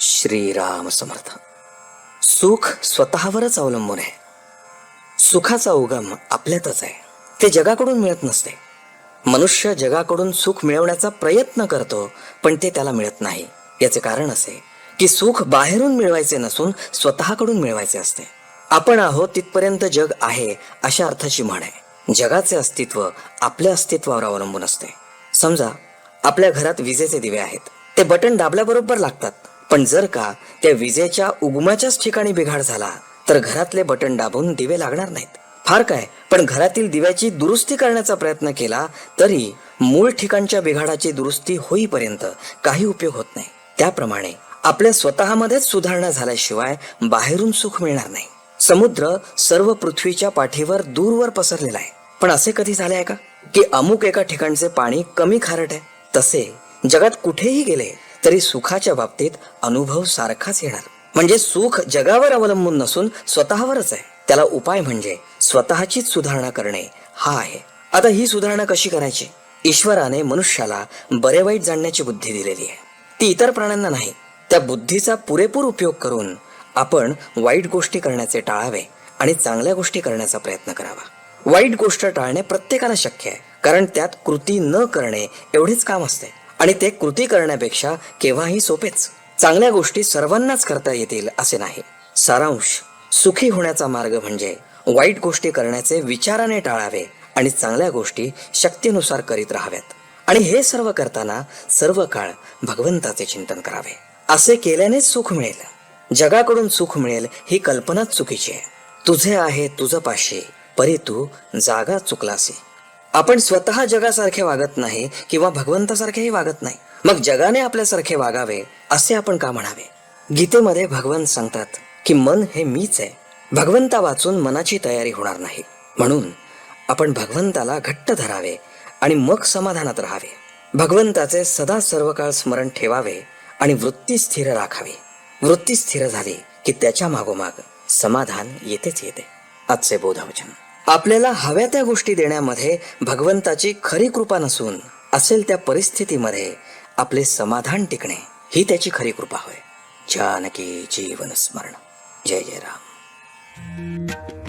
श्रीराम समर्थ. सुख स्वतःवरच अवलंबून आहे. सुखाचा उगम आपल्यातच आहे. ते जगाकडून मिळत नसते. मनुष्य जगाकडून सुख मिळवण्याचा प्रयत्न करतो पण ते त्याला मिळत नाही. याचे कारण असे की सुख बाहेरून मिळवायचे नसून स्वतःकडून मिळवायचे असते. आपण आहोत तिथपर्यंत जग आहे अशा अर्थाची म्हण आहे. जगाचे अस्तित्व आपल्या अस्तित्वावर अवलंबून असते. समजा आपल्या घरात विजेचे दिवे आहेत. ते बटन दाबल्याबरोबर लागतात. पण जर का त्या विजेच्या उगमाच्याच ठिकाणी बिघाड झाला तर घरातले बटन दाबून दिवे लागणार नाहीत. फार काय पण घरातील दिव्याची दुरुस्ती करण्याचा प्रयत्न केला तरी मूळ ठिकाणच्या बिघाडाची दुरुस्ती होईपर्यंत काही उपयोग होत नाही. त्याप्रमाणे आपल्या स्वतःमध्येच सुधारणा झाल्याशिवाय बाहेरून सुख मिळणार नाही. समुद्र सर्व पृथ्वीच्या पाठीवर दूरवर पसरलेला आहे. पण असे कधी झाले आहे का? की अमुक एका ठिकाणचे पाणी कमी खारट आहे. तसे जगात कुठेही गेले तरी सुखाच्या बाबतीत अनुभव सारखाच येणार. म्हणजे सुख जगावर अवलंबून नसून स्वतःवरच आहे. त्याला उपाय म्हणजे स्वतःचीच सुधारणा करणे हा आहे. आता ही सुधारणा कशी करायची? ईश्वराने मनुष्याला बरे वाईट जाणण्याची बुद्धी दिलेली आहे. ती इतर प्राण्यांना नाही त्या बुद्धीचा पुरेपूर उपयोग करून आपण वाईट गोष्टी करण्याचे टाळावे आणि चांगल्या गोष्टी करण्याचा प्रयत्न करावा. वाईट गोष्ट टाळणे प्रत्येकाला शक्य आहे कारण त्यात कृती न करणे एवढेच काम असते. आणि ते कृती करण्यापेक्षा केव्हाही सोपेच. चांगल्या गोष्टी सर्वांनाच करता येतील असे नाही. सारांश सुखी होण्याचा मार्ग म्हणजे वाईट गोष्टी करण्याचे विचाराने टाळावे आणि चांगल्या गोष्टी शक्तीनुसार करीत राहाव्यात. आणि हे सर्व करताना सर्व काळ भगवंताचे चिंतन करावे. असे केल्यानेच सुख मिळेल. जगाकडून सुख मिळेल ही कल्पनाच चुकीची आहे. तुझे आहे तुझं पाशी परी तू जागा चुकलासी. आपण स्वतः जगासारखे वागत नाही किंवा भगवंतासारखेही वागत नाही. मग जगाने आपल्यासारखे वागावे असे आपण का म्हणावे? गीतेमध्ये भगवंत सांगतात की मन हे मीच आहे. भगवंता वाचून मनाची तयारी होणार नाही. म्हणून आपण भगवंताला घट्ट धरावे आणि मग समाधानात राहावे. भगवंताचे सदा सर्व काळ स्मरण ठेवावे आणि वृत्ती स्थिर राखावी. वृत्ती स्थिर झाली की त्याच्या मागोमाग समाधान येतेच येते. आजचे बोधवचन. आपल्याला हव्या त्या गोष्टी देण्यामध्ये भगवंताची खरी कृपा नसून असेल त्या परिस्थितीमध्ये आपले समाधान टिकणे ही त्याची खरी कृपा होय. जानकी जीवन स्मरण. जय जय राम.